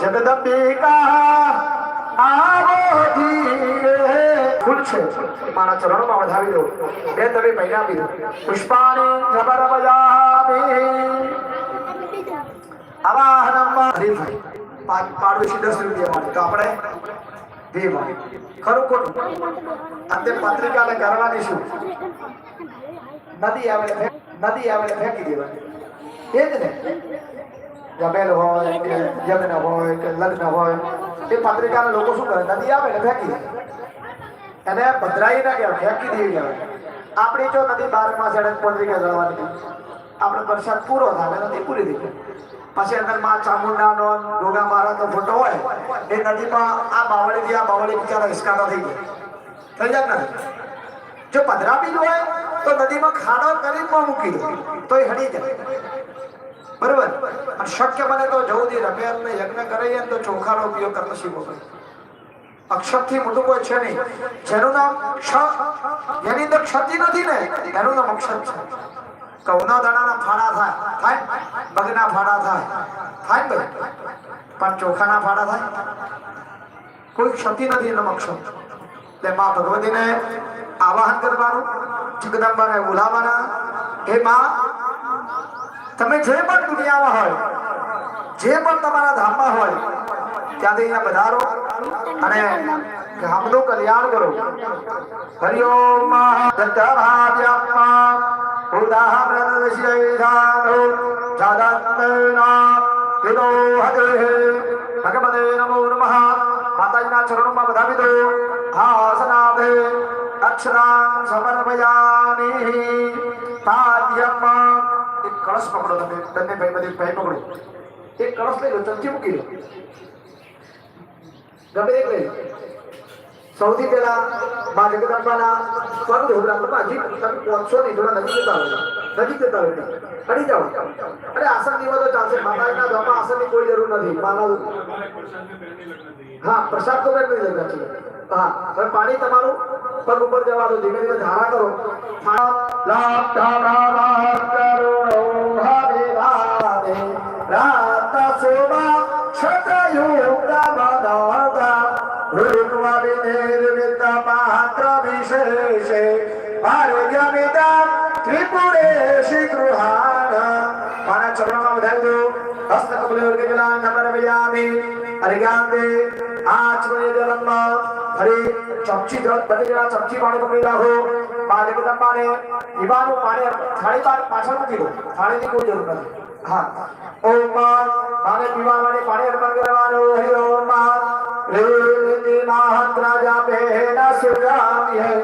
જગદંબિકા આવો ધીરે. ફૂલ છે. મારા ચરણોમાં વધાવી દો. બે તમે આપી દો. પુષ્પાણી જબર આવાહનમમાં હરીફાઈ પાંચ પાડોશી દસ રૂપિયા માટે. તો આપણે બે માં ખરું ખોટું? અંતે પત્રિકાને કરવાની શું નદી આવે નદી આવે ફેંકી દેવાની. એ જ ને. જમેલ હોય કે યજ્ઞ હોય કે લગ્ન હોય, એ પત્રિકાના લોકો શું કરે? નદી આવે ને ફેંકી એને ભદ્રાઈ ના કહેવાય ફેંકી દેવી કહેવાય આપણી જો નદી બાર માસ સડક પત્રિકા જળવાની આપણે વરસાદ પૂરો થાય નદી પૂરી થઈ પછી અંદરમાં ચામુંડાનો ડોગા મારાનો ફોટો હોય, એ નદીમાં આ બાવળી આ બાવળી બિચારા હિસકાતા થઈ જાય થઈ જાય ને જો પધરા બી હોય, તો નદીમાં ખાડો કરીને મૂકી દો. તો એ હડી જાય. બરોબર? અને શક્ય બને તો જવું રમેલ ને યજ્ઞ કરે ને તો ચોખાનો ઉપયોગ કરતો શીખો પડે અક્ષરથી મોટું કોઈ છે નહીં. જેનું નામ ક્ષ, જેની અંદર ક્ષતિ નથી ને, એનું નામ અક્ષર છે. કઉના દાણાના ફાડા થાય. થાય બગના ફાડા થાય. થાય ને? પણ ચોખાના ફાડા થાય? કોઈ ક્ષતિ નથી એનો અક્ષર. એટલે માં ભગવતીને આવાહન કરવાનું. જગદંબાને બોલાવવાના. હે માં તમે જે પણ દુનિયામાં હોય, જે પણ તમારા ધામમાં હોય, ત્યાંથી અહીંયા પધારો અને ગામનું કલ્યાણ કરો. હરિ ઓમ દત્તભાવ્યમ ઉદાહરણ વિષયધારો જાદંતના વિદો હરે ભગવતે નમો નમઃ. માતાજીના ચરણોમાં વધાવી દો આસનાભે અક્ષરાં સમર્પયામિ પાદ્યમ એક કળશ પકડો તમે બંને ભાઈ બધી ભાઈ પકડો એક કળશ લઈ લો ચમચી મૂકી લો ગમે એક લઈ લો સૌથી પહેલા મા જગદંબાના પગ ધોબરામાં હજી તમે પહોંચશો નહીં થોડા નજીક જતા હોય નજીક જતા હોય અડી જાઓ અરે આસનની તો ચાલશે માતાજીના ધામમાં આસનની કોઈ જરૂર નથી માનવ હા, હવે પાણી તમારું પગ ઉપર જવા દો, ધીમે ધીમે ધારા કરો. લાભ ધારા કરો, હરે રાધે. રાત સોમા ક્ષતયુક્ત મદાદા ભૃગવાદિ નિર્મિત માત્ર વિશેષે. વધારી દો. હસ્ત કમલે વર્ગ જલાન સમર્પયામિ અરિગાંગે આચમય જલમ હરી ચમચી જળ બધી જણા ચમચી પાણી પકડી રાખો મા જગદંબાને પીવાનું પાણી થાળી બાર પાછળ મૂકી દો. થાળીની કોઈ જરૂર નથી. હા. ઓમ માને પીવા પાણી અર્પણ કરવાનું. હરિ ઓમ રેતિ મહાત્રાજા પહેના સુરામી હે.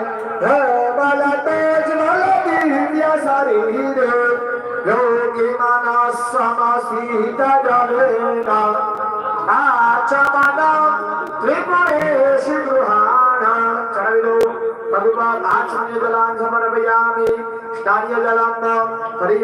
બલ તેજ બલ દિવ્ય શરીર. યોગી માનસ સમસીત જલેના જલાન સમર્પયામિ સ્નાન્ય જલાન ફરી